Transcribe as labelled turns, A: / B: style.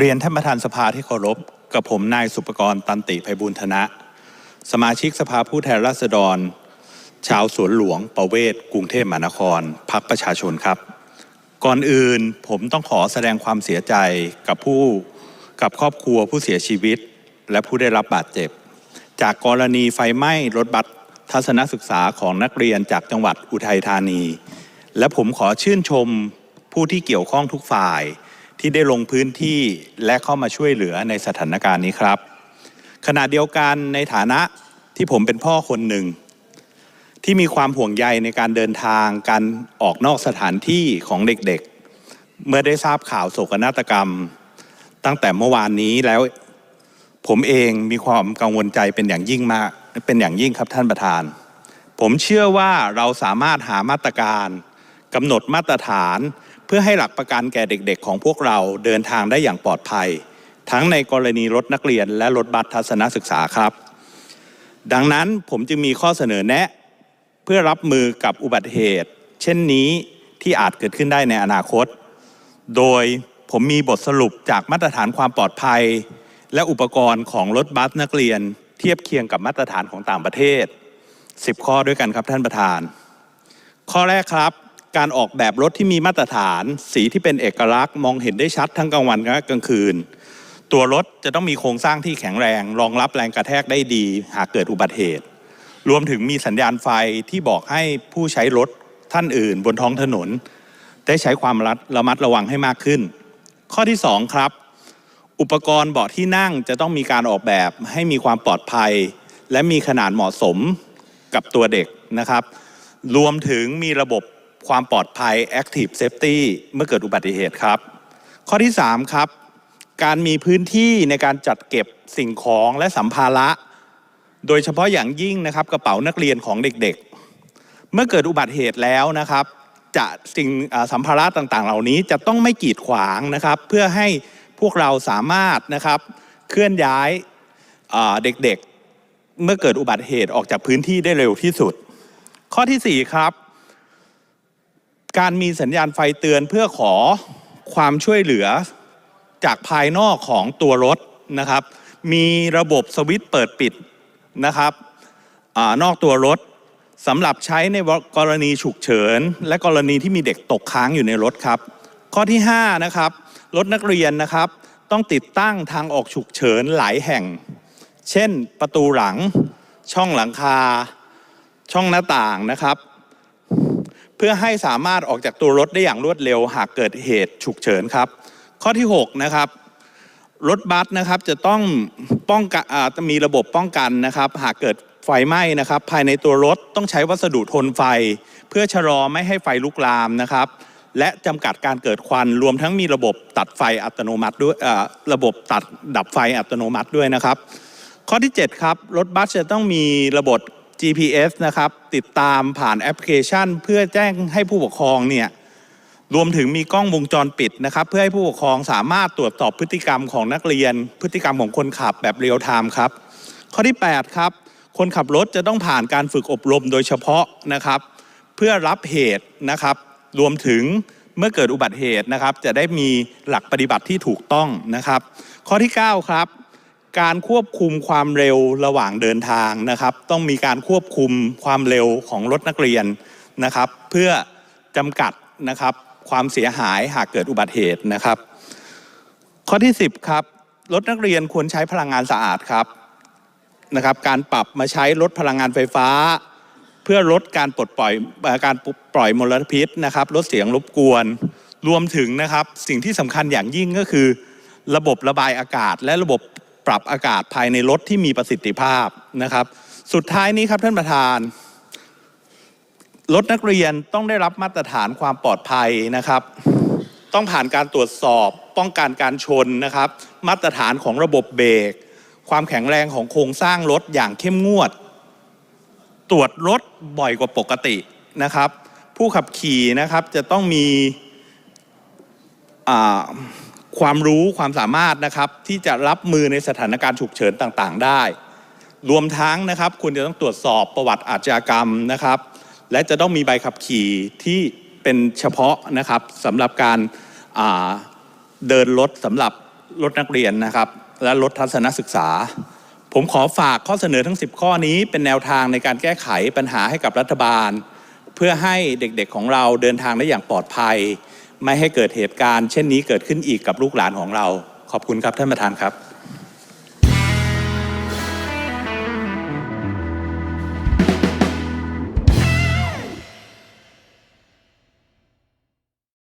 A: เรียนท่านประธานสภาที่เคารพกับผมนายสุปกรณ์ตันติไพบูลธนะ สมาชิกสภาผู้แทนราษฎร ชาวสวนหลวงประเวศกรุงเทพมหานครพักประชาชนครับ ก่อนอื่นผมต้องขอแสดงความเสียใจกับผู้กับครอบครัวผู้เสียชีวิต และผู้ได้รับบาดเจ็บ จากกรณีไฟไหม้รถบัสทัศนศึกษาของนักเรียนจากจังหวัดอุทัยธานี และผมขอชื่นชมผู้ที่เกี่ยวข้องทุกฝ่าย ที่ได้ลงพื้นที่และเข้ามาช่วยเหลือในสถานการณ์นี้ครับ ขณะเดียวกันในฐานะที่ผมเป็นพ่อคนหนึ่ง ที่มีความห่วงใยในการเดินทางการออกนอกสถานที่ของเด็กๆ เมื่อได้ทราบข่าวโศกนาฏกรรม ตั้งแต่เมื่อวานนี้แล้วผมเองมีความกังวลใจเป็นอย่างยิ่งมากเป็นอย่างยิ่งครับท่านประธาน ผมเชื่อว่าเราสามารถหามาตรการกำหนดมาตรฐาน เพื่อให้หลักประกันแก่เด็กๆ ของพวกเราเดินทางได้อย่างปลอดภัย ทั้งในกรณีรถนักเรียนและรถบัสทัศนศึกษาครับ ดังนั้นผมจึงมีข้อเสนอแนะ เพื่อรับมือกับอุบัติเหตุ เช่นนี้ที่อาจเกิดขึ้นได้ในอนาคต โดยผมมีบทสรุปจากมาตรฐานความปลอดภัย และอุปกรณ์ของรถบัสนักเรียน เทียบเคียงกับมาตรฐานของต่างประเทศ 10 ข้อด้วยกันครับท่านประธาน ข้อแรกครับ การออกแบบรถที่มีมาตรฐาน สีที่เป็นเอกลักษณ์มองเห็นได้ชัดทั้งกลางวันและกลางคืน ตัวรถจะต้องมีโครงสร้างที่แข็งแรง รองรับแรงกระแทกได้ดี หากเกิดอุบัติเหตุ รวมถึงมีสัญญาณไฟที่บอกให้ผู้ใช้รถท่านอื่น บนท้องถนน ได้ใช้ความระมัดระวังให้มากขึ้น ข้อที่ 2 ครับ อุปกรณ์เบาะที่นั่งจะต้องมีการออกแบบให้มีความปลอดภัย และมีขนาดเหมาะสมกับตัวเด็กนะครับ รวมถึงมีระบบ ความปลอดภัย Active Safety เมื่อเกิดอุบัติเหตุครับ ข้อที่ 3 ครับ การมีพื้นที่ในการจัดเก็บสิ่งของและสัมภาระ โดยเฉพาะอย่างยิ่งนะครับกระเป๋านักเรียนของเด็กๆ เมื่อเกิดอุบัติเหตุแล้วนะครับจะสิ่งสัมภาระต่างๆ เหล่านี้จะต้องไม่กีดขวางนะครับ เพื่อให้พวกเราสามารถนะครับเคลื่อนย้ายาเด็กๆ เมื่อเกิดอุบัติเหตุออกจากพื้นที่ได้เร็วที่สุด ข้อที่ 4 ครับ การมีสัญญาณไฟเตือนเพื่อขอความช่วยเหลือจากภายนอกของตัวรถนะครับ มีระบบสวิตช์เปิดปิดนะครับอนอกตัวรถสำหรับใช้ในกรณีฉุกเฉิน และกรณีที่มีเด็กตกค้างอยู่ในรถครับ ข้อที่ 5 นะครับ รถนักเรียนนะครับ ต้องติดตั้งทางออกฉุกเฉินหลายแห่ง เช่น ประตูหลัง ช่องหลังคา ช่องหน้าต่างนะครับ เพื่อให้สามารถออกจากตัวรถได้อย่างรวดเร็ว หากเกิดเหตุฉุกเฉินครับ ข้อที่ 6 นะครับ รถบัสนะครับจะต้องป้องกันมีระบบป้องกันนะครับ หากเกิดไฟไหม้นะครับ ภายในตัวรถต้องใช้วัสดุทนไฟ เพื่อชะลอไม่ให้ไฟลุกลามนะครับ และจำกัดการเกิดควันรวมทั้งมีระบบตัดไฟอัตโนมัติด้วยระบบตัดดับไฟอัตโนมัติด้วยนะครับ ข้อที่ 7 ครับ รถบัสจะต้องมีระบบ GPS นะครับ ติดตามผ่านแอปพลิเคชัน เพื่อแจ้งให้ผู้ปกครองเนี่ยรวมถึงมีกล้องวงจรปิดนะครับ เพื่อให้ผู้ปกครองสามารถตรวจสอบพฤติกรรมของนักเรียน พฤติกรรมของคนขับแบบเรียลไทม์ครับ ข้อที่ 8 ครับ คนขับรถจะต้องผ่านการฝึกอบรมโดยเฉพาะนะครับ เพื่อรับเหตุนะครับ รวมถึงเมื่อเกิดอุบัติเหตุนะครับ จะได้มีหลักปฏิบัติที่ถูกต้องนะครับ ข้อที่ 9 ครับ การควบคุมความเร็วระหว่างเดินทางนะครับ ต้องมีการควบคุมความเร็วของรถนักเรียนนะครับ เพื่อจำกัดนะครับความเสียหายหากเกิดอุบัติเหตุนะครับ ข้อที่ 10ครับรถนักเรียนควรใช้พลังงานสะอาดครับนะครับ การปรับมาใช้รถพลังงานไฟฟ้า เพื่อลดการปลดปล่อยการปล่อยมลพิษนะครับลดเสียงรบกวนรวมถึงนะครับ สิ่งที่สำคัญอย่างยิ่งก็คือ ระบบระบายอากาศ และระบบ ปรับอากาศภายในรถที่มีประสิทธิภาพนะครับ สุดท้ายนี้ครับท่านประธานรถนักเรียนต้องได้รับมาตรฐานความปลอดภัยนะครับ ต้องผ่านการตรวจสอบ ป้องกันการชนนะครับ มาตรฐานของระบบเบรกความแข็งแรงของโครงสร้างรถอย่างเข้มงวด ตรวจรถบ่อยกว่าปกตินะครับ ผู้ขับขี่นะครับจะต้องมีอ่า ความรู้ความสามารถนะครับที่จะรับมือในสถานการณ์ฉุกเฉินต่างๆ ได้ รวมทั้งนะครับคุณจะต้องตรวจสอบประวัติอาชญากรรมนะครับ และจะต้องมีใบขับขี่ที่เป็นเฉพาะนะครับสำหรับการาเดินรถสำหรับลดนักเรียนนะครับ และลดทัศนศึกษา ผมขอฝากข้อเสนอทั้ง 10 ข้อนี้เป็นแนวทางในการแก้ไขปัญหาให้กับรัฐบาล เพื่อให้เด็กๆของเราเดินทางได้อย่างปลอดภัย ไม่ให้เกิดเหตุการณ์ เช่นนี้เกิดขึ้นอีกกับลูกหลานของเรา ขอบคุณครับท่านประธานครับ